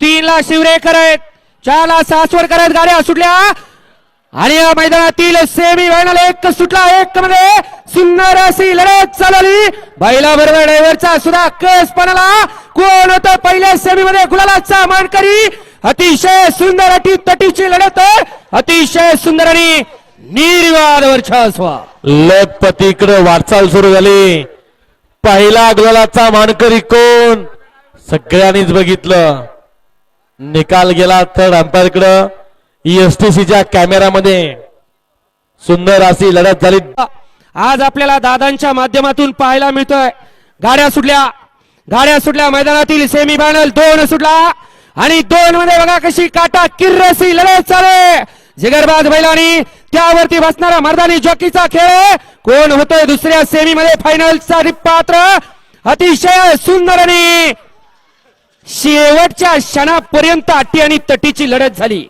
तीन ला शिवरेकर आहेत चार ला सासवडकर आहेत गाड्या सुटल्या. आणि या मैदानातील सेमी फायनल एक सुटला एक मध्ये सुंदर अशी लढत चालली. बैला बरोबर ड्रायव्हरचा सुद्धा कस पणाला कोण होत पहिल्या सेमी मध्ये गुलालाचा मानकरी. अतिशय सुंदर अटी तटीची लढत. अतिशय सुंदर आणि निर्वाद वर्चस्व लखपतीकडे वाटचाल सुरू झाली. पहिला गुलालाचा मानकरी कोण? सगळ्यांनीच बघितलं. निकाल गेला थर्ड अंपायर कडं एसटीसीच्या कॅमेरामध्ये. सुंदर अशी लढत झाली. आज आपल्याला दादांच्या माध्यमातून पाहायला मिळतोय. गाड्या सुटल्या. गाड्या सुटल्या. मैदानातील सेमी फायनल दोन सुटला. आणि दोन मध्ये बघा कशी काटा किर्रसी लढत चाले जिगरबाज बैलानी त्यावरती बसणारा मर्दानी जॉकीचा खेळ कोण होतोय दुसऱ्या सेमी मध्ये फायनलचा पात्र? अतिशय सुंदर आणि शेवटच्या क्षणापर्यंत अटी आणि तटीची लढत झाली.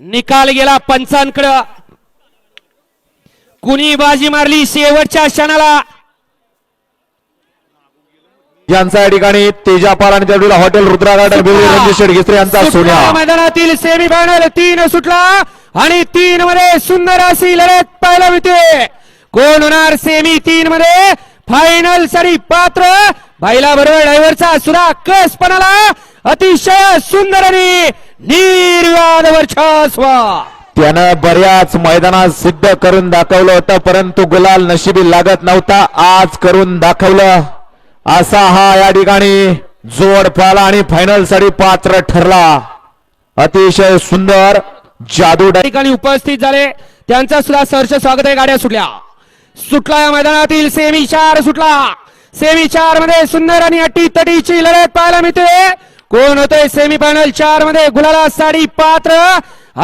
निकाल गेला पंचांकडं. कुणी बाजी मारली शेवटच्या क्षणाला? यांचा या ठिकाणी तेजापाल आणि त्या हॉटेल रुद्रा गार्डन बिल्ली रणजित शेठ घेसरे यांचा सोन्या. मैदानातील सेमी फायनल तीन सुटला आणि तीन मध्ये सुंदर अशी लढत पाहायला मिळते. कोण होणार सेमी तीन मध्ये? फायनलसाठी पात्र बैला बरोबर ड्रायव्हरचा सुद्धा कस पणाला अतिशय सुंदर आणि निर्वाद वर्चस्व. त्यानं बऱ्याच मैदानात सिद्ध करून दाखवलं होतं परंतु गुलाल नशिबी लागत नव्हता आज करून दाखवलं. असा हा या ठिकाणी जोड पाला आणि फायनलसाठी पात्र ठरला. अतिशय सुंदर जादू ठिकाणी उपस्थित झाले. त्यांचा सुद्धा सहर्ष स्वागत आहे. गाड्या सुटल्या. सुटला या मैदानातील सेमी चार सुटला. सेमी चारमध्ये सुंदर आणि अटी तटीची लढत पाहायला मिळते. कोण होते सेमी फायनल चारमध्ये? गुलाला साडी पात्र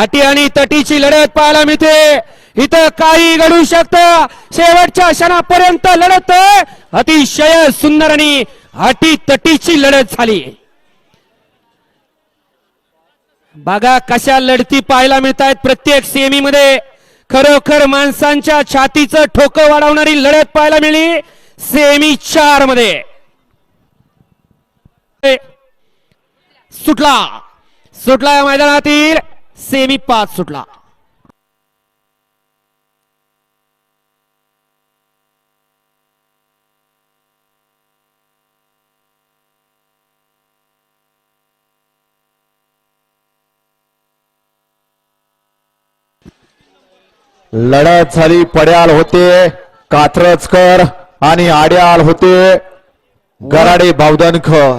अटी आणि तटीची लढत पाहायला मिळते. इथं काही घडू शकतं. शेवटच्या क्षणापर्यंत लढत. अतिशय सुंदर आणि अटी तटीची लढत झाली. बघा कशा लढती पाहायला मिळत आहेत प्रत्येक सेमी मध्ये. खरोखर माणसांच्या छातीचं ठोकं वाढवणारी लढत पाहायला मिळली. सेमी चारमध्ये. सुटला. सुटला या मैदानातील सेमी पाच सुटला. लढत झाली पड्याल होते. कात्रजकर आणि आड्याल होते गराडे बावधनकर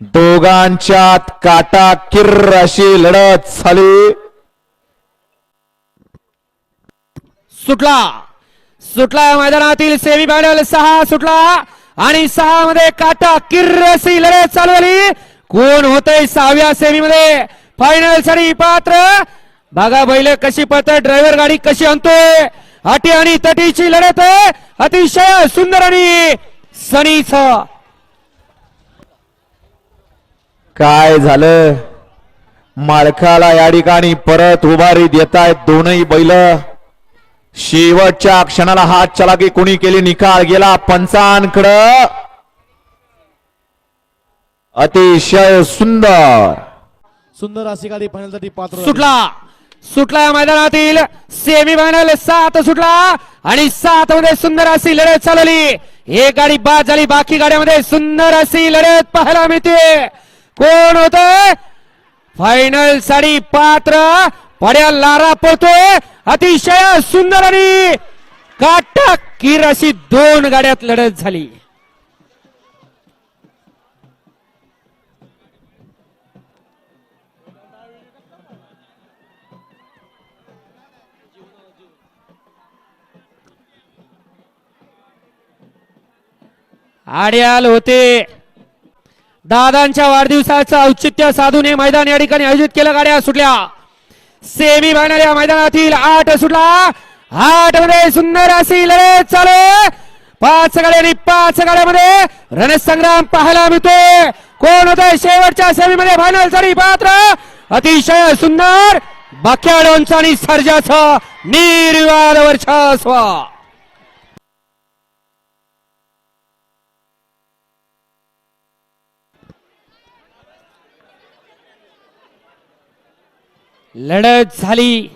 दोघांच्यात काटा किर्र अशी लढत झाली. सुटला. सुटला मैदानातील सेमी फायनल सहा सुटला आणि सहा मध्ये काटा किर्रसी लढत चालू झाली. कोण होते सहाव्या सेमी मध्ये फायनलसाठी पात्र. बघा बैल कशी पत्र ड्रायव्हर गाडी कशी आणतोय. अटी आणि तटीची लढत आहे. अतिशय सुंदर आणि सनीच. काय झालं? मालकाला या ठिकाणी परत उभारी देत आहेत दोनही बैल. शेवटच्या क्षणाला हात चलाकी कोणी केली निकाल? गेला पंचांकडं. अतिशय सुंदर. सुंदर अशी गाडी फायनलसाठी पात्र. सुटला. सुटला या मैदानातील सेमी फायनल सात सुटला आणि सात मध्ये सुंदर अशी लढत चालवली एक गाडी बाद झाली बाकी गाड्यामध्ये सुंदर अशी लढत पाहायला मिळते. कोण होत? फायनल साडी पात्र पड्या लारा पडतोय अतिशय सुंदर आणि काटा किर अशी दोन गाड्यात लढत झाली. आड्याल होते. दादांच्या वाढदिवसाचं औचित्य साधून हे मैदान या ठिकाणी आयोजित केलं. गाड्या सुटल्या. सेमी फायनल या मैदानातील आठ सुटला. आठमध्ये सुंदर अशी लढत चालू. पाच गाड्या आणि पाच गाड्यामध्ये रणसंग्राम पाहायला मिळतोय. कोण होतोय शेवटच्या सेमी मध्ये फायनलसाठी पात्र? अतिशय सुंदर. बाक्याडोंचा आणि सर्जाचा निर्वाद स्वा लढत झाली.